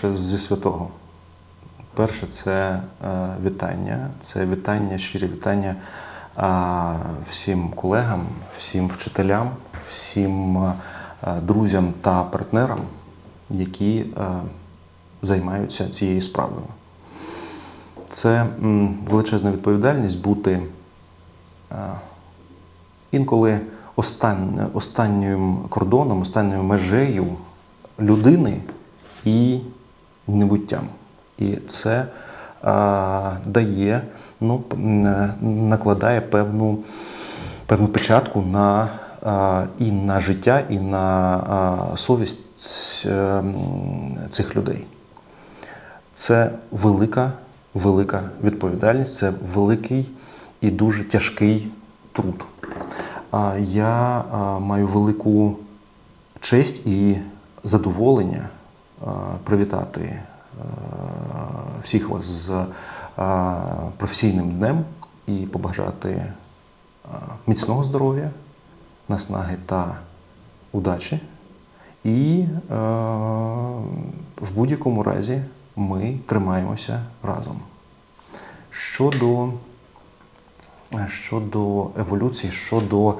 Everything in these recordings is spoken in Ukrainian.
По-перше, зі святого. Перше, це е, вітання. Це вітання, щирі вітання всім колегам, всім вчителям, всім е, друзям та партнерам, які е, займаються цією справою. Це величезна відповідальність бути інколи останнім кордоном, останньою межею людини і небуттям. І це е, дає, ну, е, накладає певну, певну печатку на, е, і на життя, і на е, совість е, цих людей. Це велика, велика відповідальність, це великий і дуже тяжкий труд. А Я а, маю велику честь і задоволення а, привітати е, всіх вас з професійним днем і побажати міцного здоров'я, наснаги та удачі. І е, в будь-якому разі ми тримаємося разом. Щодо, щодо еволюції, щодо е,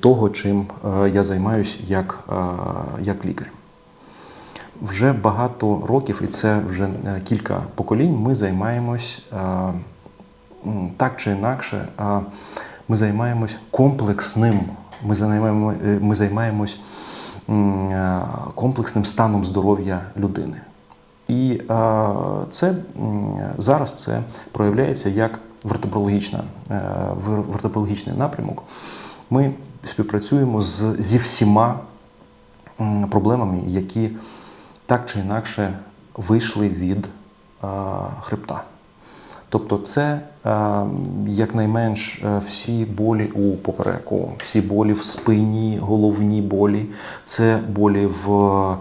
того, чим е, я займаюся як, е, як лікар. Вже багато років, і це вже е, кілька поколінь, ми займаємось е, так чи інакше, е, ми займаємось комплексним, ми займаємо, ми займаємось комплексним станом здоров'я людини. І це зараз це проявляється як вертебрологічна, вертебрологічний напрямок. Ми співпрацюємо з, зі всіма проблемами, які так чи інакше вийшли від хребта. Тобто, це якнайменш е, всі болі у попереку, всі болі в спині, головні болі, це болі в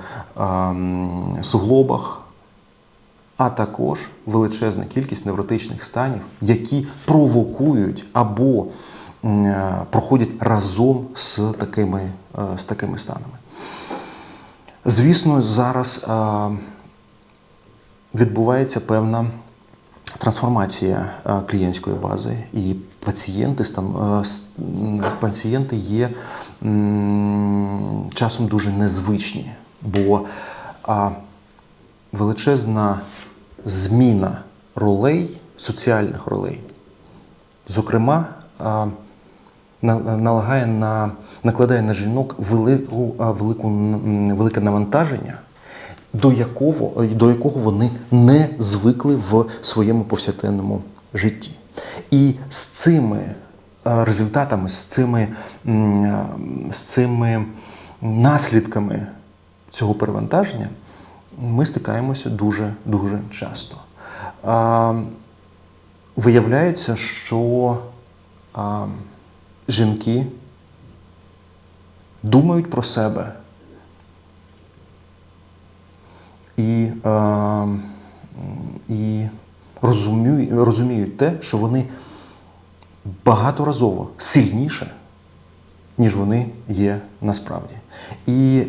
суглобах, а також величезна кількість невротичних станів, які провокують або е, проходять разом з такими, е, з такими станами. Звісно, зараз е, відбувається певна трансформація е, клієнтської бази, і пацієнти, е, пацієнти є часом дуже незвичні, бо величезна зміна ролей, соціальних ролей, зокрема, налагає на, накладає на жінок велику, велику, велике навантаження, до якого, до якого вони не звикли в своєму повсякденному житті. І з цими результатами, з цими, з цими наслідками цього перевантаження ми стикаємося дуже дуже часто. Виявляється, що жінки думають про себе і, а, і розуміють, розуміють те, що вони багаторазово сильніше, ніж вони є насправді. І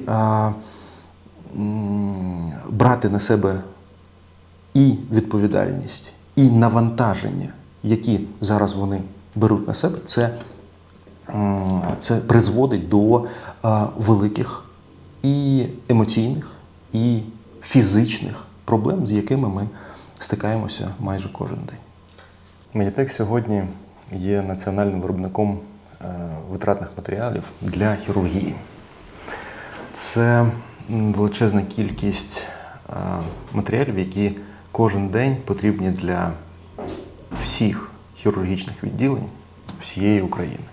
м, брати на себе і відповідальність, і навантаження, які зараз вони беруть на себе, це, це призводить до великих і емоційних, і фізичних проблем, з якими ми стикаємося майже кожен день. Медітек сьогодні є національним виробником е, витратних матеріалів для хірургії. Це величезна кількість е, матеріалів, які кожен день потрібні для всіх хірургічних відділень всієї України.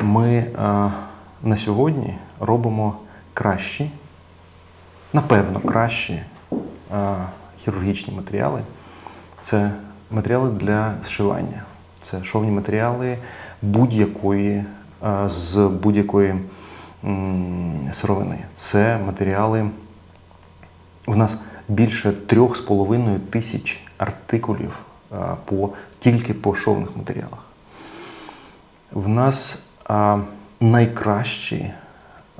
Ми е, на сьогодні робимо кращі, напевно, кращі е, хірургічні матеріали. Це матеріали для зшивання. Це шовні матеріали будь-якої е, з будь-якої сировини. Це матеріали. В нас більше трьох з половиною тисяч артикулів по, тільки по шовних матеріалах. В нас а, найкращі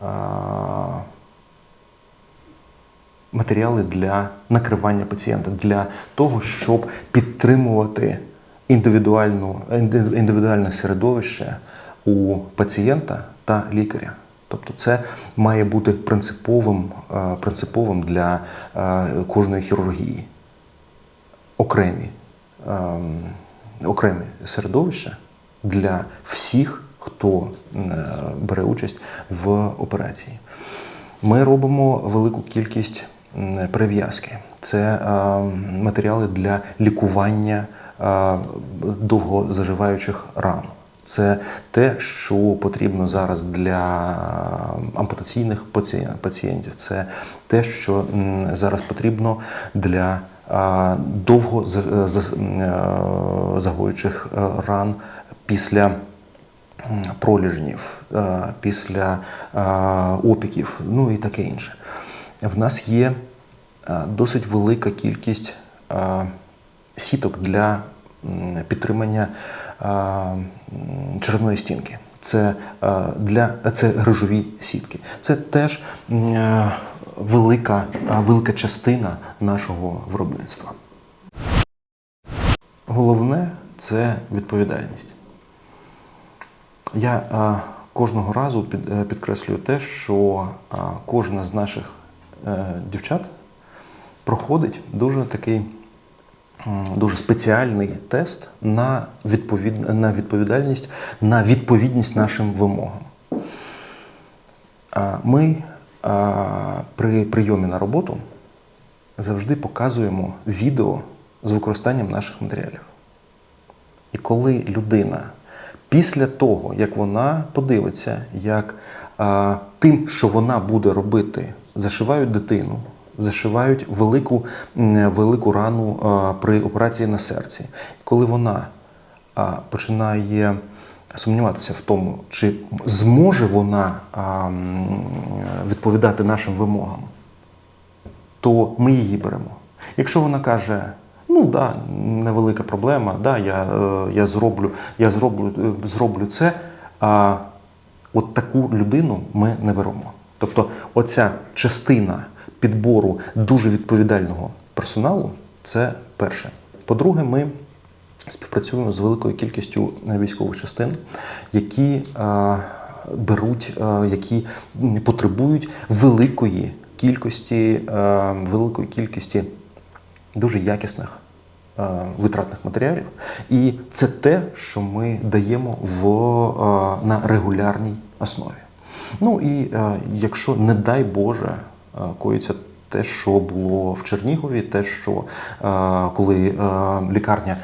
а, матеріали для накривання пацієнта, для того, щоб підтримувати індивідуальну, індивідуальне середовище у пацієнта та лікаря. Тобто це має бути принциповим, принциповим для кожної хірургії. Окремі, ем, окремі середовища для всіх, хто е, бере участь в операції. Ми робимо велику кількість перев'язки. Це е, матеріали для лікування е, довгозаживаючих ран. Це те, що потрібно зараз для ампутаційних пацієнтів. Це те, що зараз потрібно для довго ран після м, проліжнів, е, після е, опіків, ну і таке інше. В нас є е, досить велика кількість сіток для підтримання м, черевної стінки. Це, для, це грижові сітки. Це теж велика, велика частина нашого виробництва. Головне це відповідальність. Я е, кожного разу під, е, підкреслюю те, що е, кожна з наших е, дівчат проходить дуже такий дуже спеціальний тест на, відповід, на відповідальність, на відповідність нашим вимогам. А Ми а, при прийомі на роботу завжди показуємо відео з використанням наших матеріалів. І коли людина після того, як вона подивиться, як а, тим, що вона буде робити, зашивають дитину, зашивають велику, велику рану а, при операції на серці, коли вона а, починає сумніватися в тому, чи зможе вона а, відповідати нашим вимогам, то ми її беремо. Якщо вона каже, ну да, невелика проблема, да, я, е, я зроблю, я зроблю, е, зроблю це, а от таку людину ми не беремо. Тобто, оця частина підбору дуже відповідального персоналу це перше. По-друге, ми співпрацюємо з великою кількістю військових частин, які е, беруть, е, які потребують великої кількості, е, великої кількості дуже якісних е, витратних матеріалів. І це те, що ми даємо в, е, на регулярній основі. Ну і е, якщо, не дай Боже, е, коїться те, що було в Чернігові, те, що е, коли е, лікарня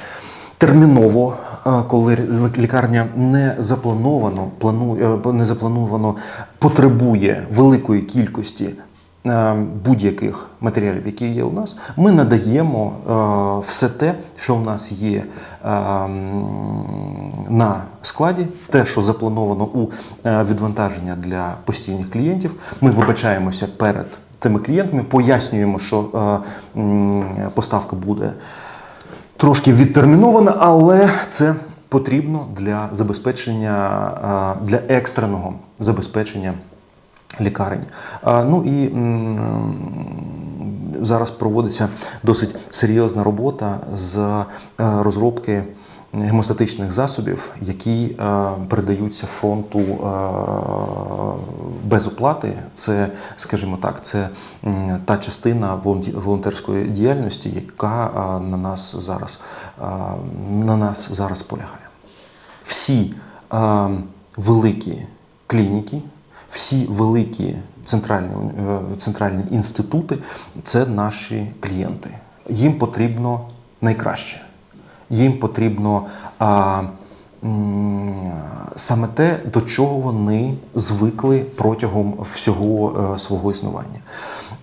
терміново, е, коли лікарня не заплановано, планує, е, не заплановано потребує великої кількості е, будь-яких матеріалів, які є у нас, ми надаємо е, все те, що у нас є е, на складі, те, що заплановано у е, відвантаження для постійних клієнтів. Ми вибачаємося перед тими клієнтами, пояснюємо, що е, поставка буде трошки відтермінована, але це потрібно для забезпечення, е, для екстреного забезпечення лікарень. Ну і зараз проводиться досить серйозна робота з е, розробки гемостатичних засобів, які е, передаються фронту е, без оплати. Це, скажімо так, це та частина волонтерської діяльності, яка на нас зараз на нас зараз полягає. Всі великі клініки, всі великі центральні, е, центральні інститути це наші клієнти. Їм потрібно найкраще. Їм потрібно а, саме те, до чого вони звикли протягом всього е, свого існування.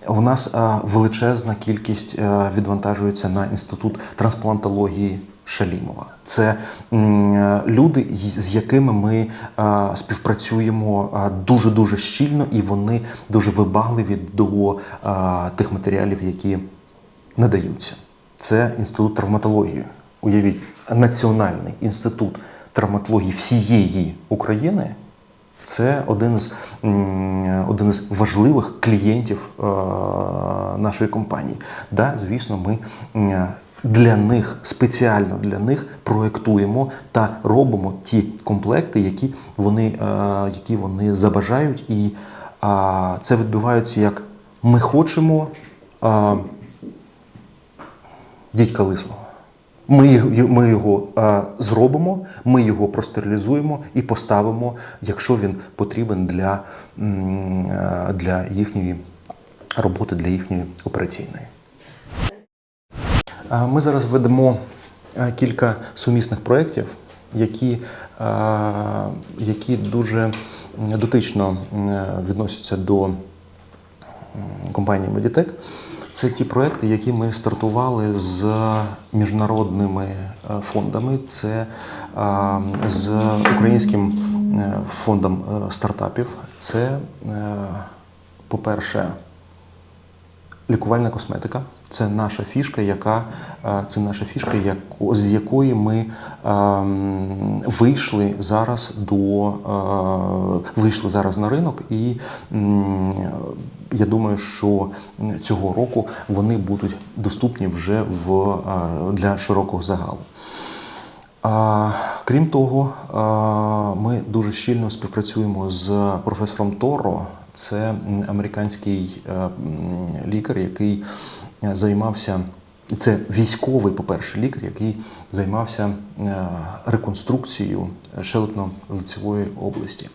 У нас е, величезна кількість відвантажується на інститут трансплантології Шалімова. Це е, люди, з- якими ми е, співпрацюємо дуже дуже щільно, і вони дуже вибагливі до е, тих матеріалів, які надаються. Це інститут травматології. Уявіть, Національний інститут травматології всієї України Це один з, один із важливих клієнтів нашої компанії. Да, звісно, ми для них спеціально для них проектуємо та робимо ті комплекти, які вони, е, які вони забажають, і це відбувається як ми хочемо. Дідька лисого. Ми, ми його е, зробимо, ми його простерилізуємо і поставимо, якщо він потрібен для, е, для їхньої роботи, для їхньої операційної. Ми зараз ведемо кілька сумісних проєктів, які, які дуже дотично відносяться до компанії Meditech. Це ті проекти, які ми стартували з міжнародними фондами. Це з українським е, фондом е, стартапів. Це, е, по-перше, лікувальна косметика. Це наша фішка, яка е, це наша фішка, яку, з якої ми ем, вийшли зараз до е, вийшли зараз на ринок, і м, я думаю, що цього року вони будуть доступні вже в, е, для широкого загалу. А, крім того, а, ми дуже щільно співпрацюємо з професором Торо. Це американський е, лікар, який е, займався. Це військовий, по-перше, лікар, який займався е, реконструкцією щелепно-лицевої області.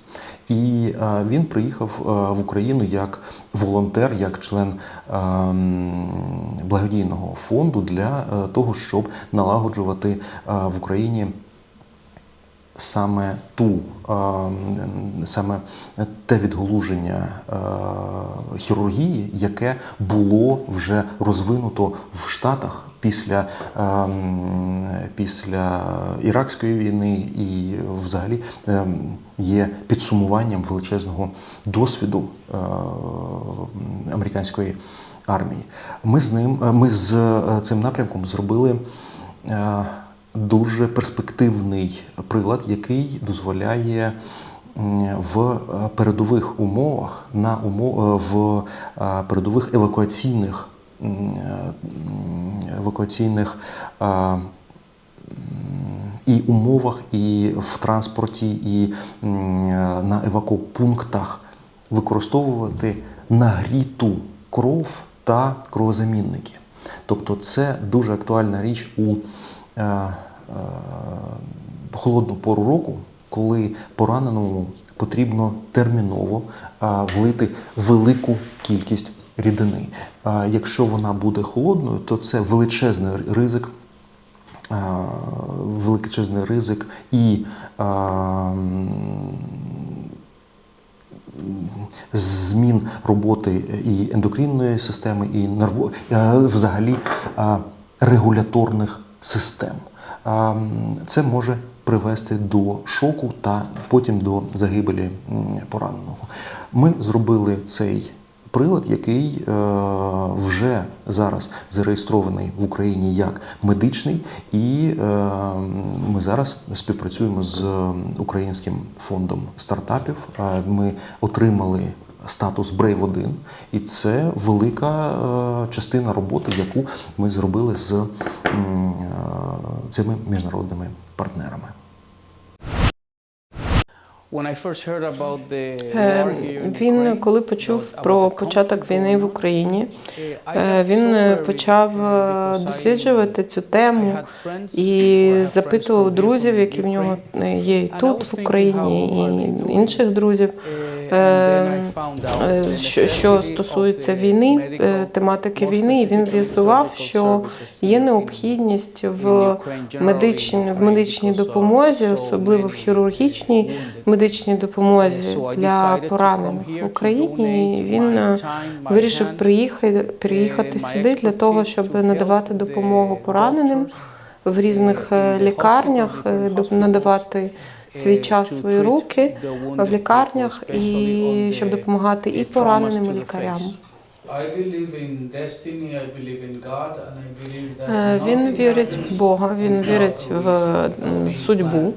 І він приїхав в Україну як волонтер, як член благодійного фонду для того, щоб налагоджувати в Україні саме ту, саме те відгалуження е, хірургії, яке було вже розвинуто в Штатах після, після Іракської війни і взагалі е, є підсумуванням величезного досвіду американської армії. Ми з ним, е, ми з е, цим напрямком зробили. Е, дуже перспективний прилад, який дозволяє в е, передових умовах на умов в е, передових евакуаційних е, евакуаційних е, і умовах, і в транспорті, і е, на евакопунктах використовувати нагріту кров та кровозамінники. Тобто це дуже актуальна річ у е, е, холодну пору року, коли пораненому потрібно терміново е, влити велику кількість рідини. Е, Якщо вона буде холодною, то це величезний ризик е, величезний ризик і е, м, змін роботи і ендокринної системи, і нерво, е, взагалі е, регуляторних систем. Це може привести до шоку та потім до загибелі пораненого. Ми зробили цей прилад, який е, вже зараз зареєстрований в Україні як медичний, і е, ми зараз співпрацюємо з українським фондом стартапів. Е, Ми отримали статус Brave 1, і це велика е, частина роботи, яку ми зробили з е, цими міжнародними партнерами. Е, Він, коли почув про початок війни в Україні, він почав досліджувати цю тему і запитував друзів, які в нього є і тут, в Україні, і інших друзів. Е, е, Що, стосується війни, е, тематики війни, і він з'ясував, що є необхідність в медичній, в медичній допомозі, особливо в хірургічній медичній допомозі для поранених в Україні. І Він вирішив приїхати, приїхати сюди для того, щоб надавати допомогу пораненим в різних лікарнях, надавати свій час, свої руки в лікарнях і щоб допомагати і пораненим, і лікарям. Е, Він вірить в Бога, він вірить в nothing судьбу.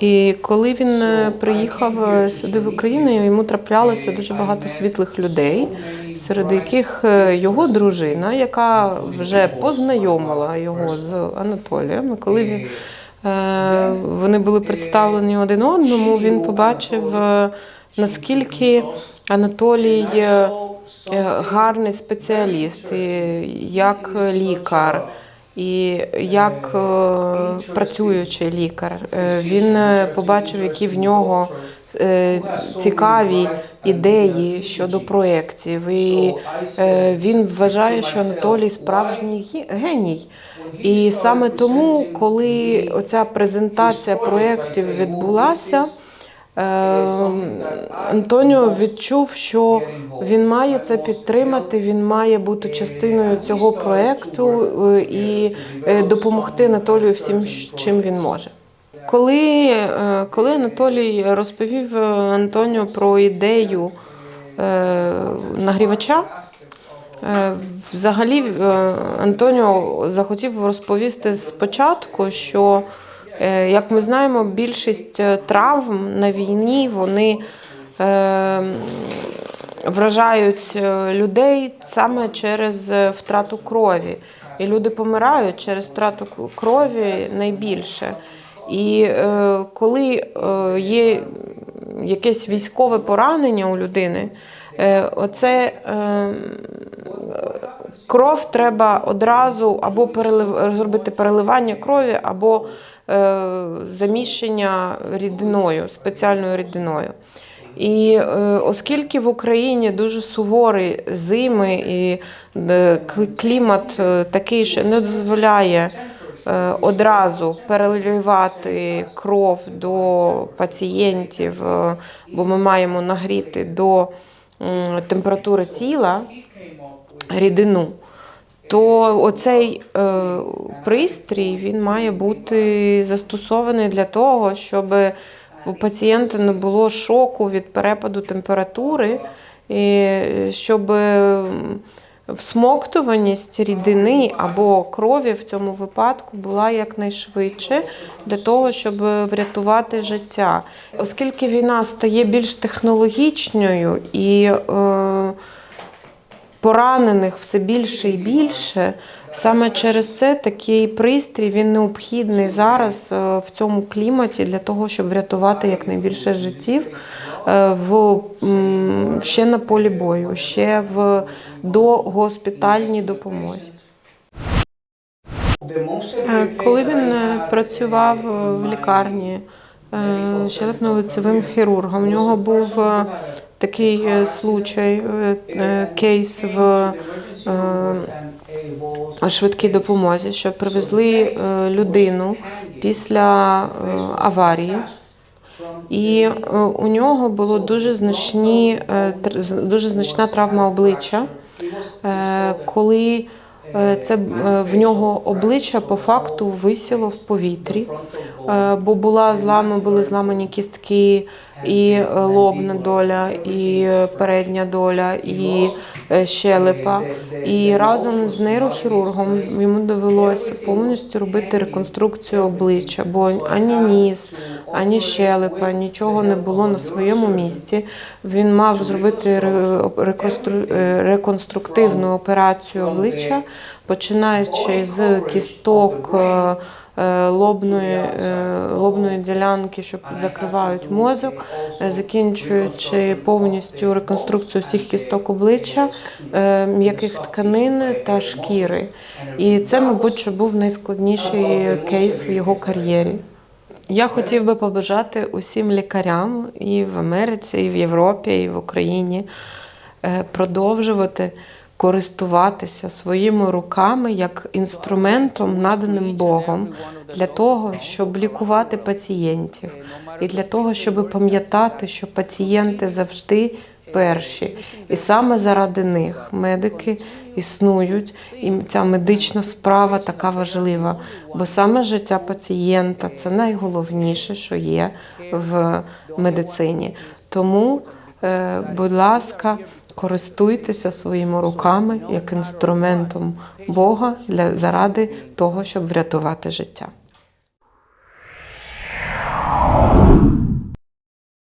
І коли він е, приїхав е, сюди в Україну, йому траплялося дуже багато світлих людей, серед яких е, його дружина, яка вже познайомила його з Анатолієм. Коли він, е, вони були представлені один одному, він побачив, е, наскільки Анатолій е, е, гарний спеціаліст, як лікар. І як е, працюючий лікар, Е, він е, побачив, які в нього е, цікаві ідеї щодо проєктів. І е, він вважає, що Анатолій справжній геній. І саме тому, коли оця презентація проєктів відбулася, е, Антоніо відчув, що він має це підтримати, він має бути частиною цього проєкту е, і е, допомогти Анатолію всім, чим він може. Коли, е, коли Анатолій розповів Антоніо про ідею нагрівача, взагалі е, Антоніо захотів розповісти спочатку, що, е, як ми знаємо, більшість е, травм на війні вони е, вражають е, людей саме через е, втрату крові. І люди помирають через втрату крові найбільше. І е, коли е, є якесь військове поранення у людини, е, оце е, кров треба одразу або перелив, зробити переливання крові, або е, заміщення рідиною, спеціальною рідиною. І е, оскільки в Україні дуже суворі зими і е, клімат е, такий, що не дозволяє е, одразу переливати кров до пацієнтів, е, бо ми маємо нагріти до температури тіла рідину, то оцей е, пристрій він має бути застосований для того, щоб у пацієнта не було шоку від перепаду температури, і щоб м, всмоктуваність рідини або крові в цьому випадку була якнайшвидше для того, щоб врятувати життя. Оскільки війна стає більш технологічною і е, поранених все більше і більше. Саме через це такий пристрій він необхідний зараз е, в цьому кліматі для того, щоб врятувати якнайбільше життів в ще на полі бою, ще в догоспітальній допомозі. Е, Коли він е, працював е, в лікарні е, щелепно-лицевим хірургом, у нього був е, такий е, случай, е, е, кейс в е, швидкій допомозі, що привезли е, людину після е, аварії. І е, у нього було дуже значні, е, дуже значна травма обличчя, е, коли це в нього обличчя по факту висіло в повітрі, бо була злами, були зламані кістки, і е, лобна доля, і е, передня доля, і е, щелепа. І разом з нейрохірургом йому довелося повністю робити реконструкцію обличчя, бо ані ніс, ані щелепа, нічого не було на своєму місці. Він мав зробити ре- реконстру- реконструктивну операцію обличчя, починаючи з кісток. Е, Лобної, е, лобної ділянки, що закривають мозок, е, закінчуючи повністю реконструкцію всіх кісток обличчя, м'яких тканин та шкіри. І це, мабуть, що був найскладніший кейс в його кар'єрі. Я хотів би побажати усім лікарям і в Америці, і в Європі, і в Україні продовжувати користуватися своїми руками як інструментом, наданим Богом, для того, щоб лікувати пацієнтів, і для того, щоб пам'ятати, що пацієнти завжди перші, і саме заради них медики існують, і ця медична справа така важлива, бо саме життя пацієнта це найголовніше, що є в медицині. Тому, е, будь ласка, користуйтеся своїми руками як інструментом Бога для заради того, щоб врятувати життя.